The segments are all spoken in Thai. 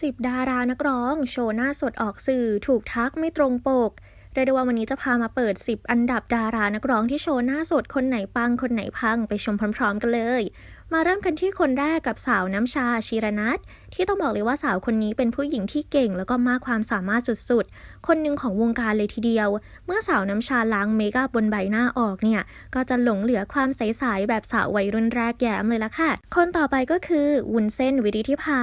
10 ดารานักร้อง โชว์หน้าสดออกสื่อ ถูกทักไม่ตรงปกเรียกได้ว่าวันนี้จะพามาเปิด 10 อันดับดารานักร้องที่โชว์หน้าสดคนไหนปังคนไหนพังไปชมพร้อม ๆ กันเลย มาเริ่มกันที่คนแรกกับสาวน้ำชาชีรนัทที่ต้องบอกเลยว่าสาวคนนี้เป็นผู้หญิงที่เก่งแล้วก็มากความสามารถสุดๆ คนหนึ่งของวงการเลยทีเดียว เมื่อสาวน้ำชาล้างเมคอัพบนใบหน้าออกเนี่ย ก็จะหลงเหลือความใสๆแบบสาววัยรุ่นแรกแย้มเลยละค่ะ คนต่อไปก็คือวุ้นเส้นวิริธิภา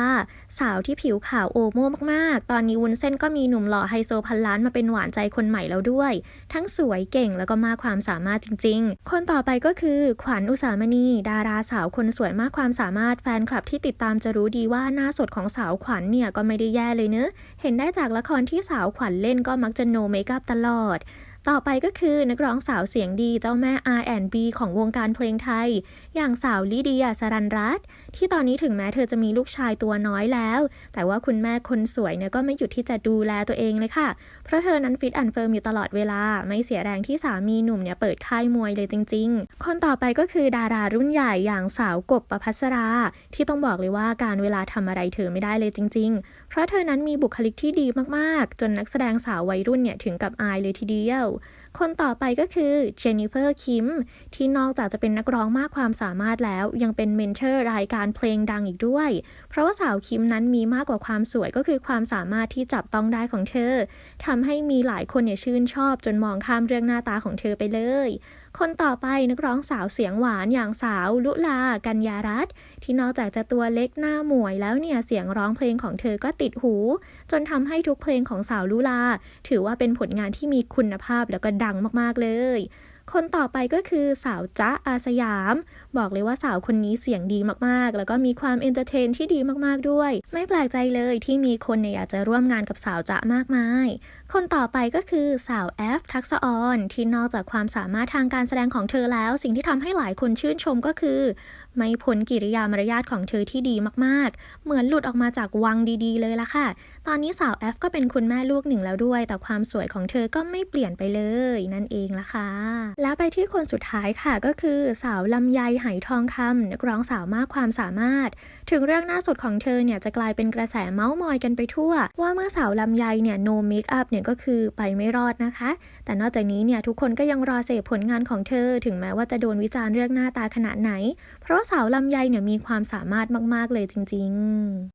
สาวที่ผิวขาวโอโม่มากๆ ตอนนี้วุ้นเส้นก็มีหนุ่มหล่อไฮโซพันล้านมาเป็นหวานใจคนใหม่แล้วด้วย ทั้งสวยเก่งแล้วก็มากความสามารถจริง ๆ คนต่อไปก็คือขวัญอุสามณีดาราสาวคนสวยมากความสามารถแฟนคลับที่ติดตามจะรู้ดีว่าหน้าสดของสาวขวัญเนี่ยก็ไม่ได้แย่เลยเนอะเห็นได้จากละครที่สาวขวัญเล่นก็มักจะโนเมคอัพตลอด ต่อไปก็คือนักร้องสาวเสียงดีเจ้าแม่ R&B ของวงการเพลงไทย อย่างสาวลิเดียสรันรัตที่ตอนนี้ถึงแม้เธอจะมีลูกชายตัวน้อยแล้ว แต่ว่าคุณแม่คนสวยเนี่ยก็ไม่หยุดที่จะดูแลตัวเองเลยค่ะ เพราะเธอนั้นฟิตแอนเฟิร์มอยู่ตลอดเวลา ไม่เสียแรงที่สามีหนุ่มเนี่ยเปิดค่ายมวยเลยจริง ๆ คนต่อไปก็คือดารารุ่นใหญ่อย่างสาวกบประพัสรา ที่ต้องบอกเลยว่าการเวลาทำอะไรเธอไม่ได้เลยจริง ๆ เพราะเธอนั้นมีบุคลิกที่ดีมากๆ จนนักแสดงสาววัยรุ่นเนี่ยถึงกับอายเลยทีเดียวคนต่อไปก็คือเจนนิเฟอร์คิมที่นอกจากจะเป็นนักร้องมากความสามารถแล้ว ยังเป็นเมนเทอร์รายการเพลงดังอีกด้วย เพราะว่าสาวคิมนั้นมีมากกว่าความสวยก็คือความสามารถที่จับต้องได้ของเธอทำให้มีหลายคนเนี่ยชื่นชอบจนมองข้ามเรื่องหน้าตาของเธอไปเลย คนต่อไปนักร้องสาวเสียงหวานอย่างสาวลุลา กัญญารัตน์ที่นอกจากจะตัวเล็กหน้าหมวยแล้วเนี่ยเสียงร้องเพลงของเธอก็ติดหู จนทำให้ทุกเพลงของสาวลุลา ถือว่าเป็นผลงานที่มีคุณภาพแล้วก็ดังมากๆเลย คนต่อไปก็คือสาวจ๊ะอาสยาม บอกเลยว่าสาวคนนี้เสียงดีมากๆ แล้วก็มีความเอนเตอร์เทนที่ดีมากๆด้วย ไม่แปลกใจเลยที่มีคนเนี่ยอยากจะร่วมงานกับสาวจ๊ะมากมาย คนต่อไปก็คือสาวแอฟทักษะออนที่นอกจากความสามารถทางการแสดงของเธอแล้ว สิ่งที่ทำให้หลายคนชื่นชมก็คือ ไม่พ้นกิริยามารยาทของเธอที่ดีมากๆ เหมือนหลุดออกมาจากวังดีๆ เลยละค่ะ ตอนนี้สาวแอฟก็เป็นคุณแม่ลูกหนึ่งแล้วด้วย แต่ความสวยของเธอก็ไม่เปลี่ยนไปเลยนั่นเองละค่ะ แล้วไปที่คนสุดท้ายค่ะก็คือสาวลำไยไหทองคำนักร้องสาวมากความสามารถ ถึงเรื่องหน้าสดของเธอเนี่ยจะกลายเป็นกระแสเมาส์มอยกันไปทั่ว ว่าเมื่อสาวลำไยเนี่ยโนเมคอัพเนี่ยก็คือไปไม่รอดนะคะ แต่นอกจากนี้เนี่ยทุกคนก็ยังรอเสพผลงานของเธอ ถึงแม้ว่าจะโดนวิจารณ์เรื่องหน้าตาขนาดไหน เพราะว่าสาวลำไยเนี่ยมีความสามารถมาก ๆ เลยจริง ๆ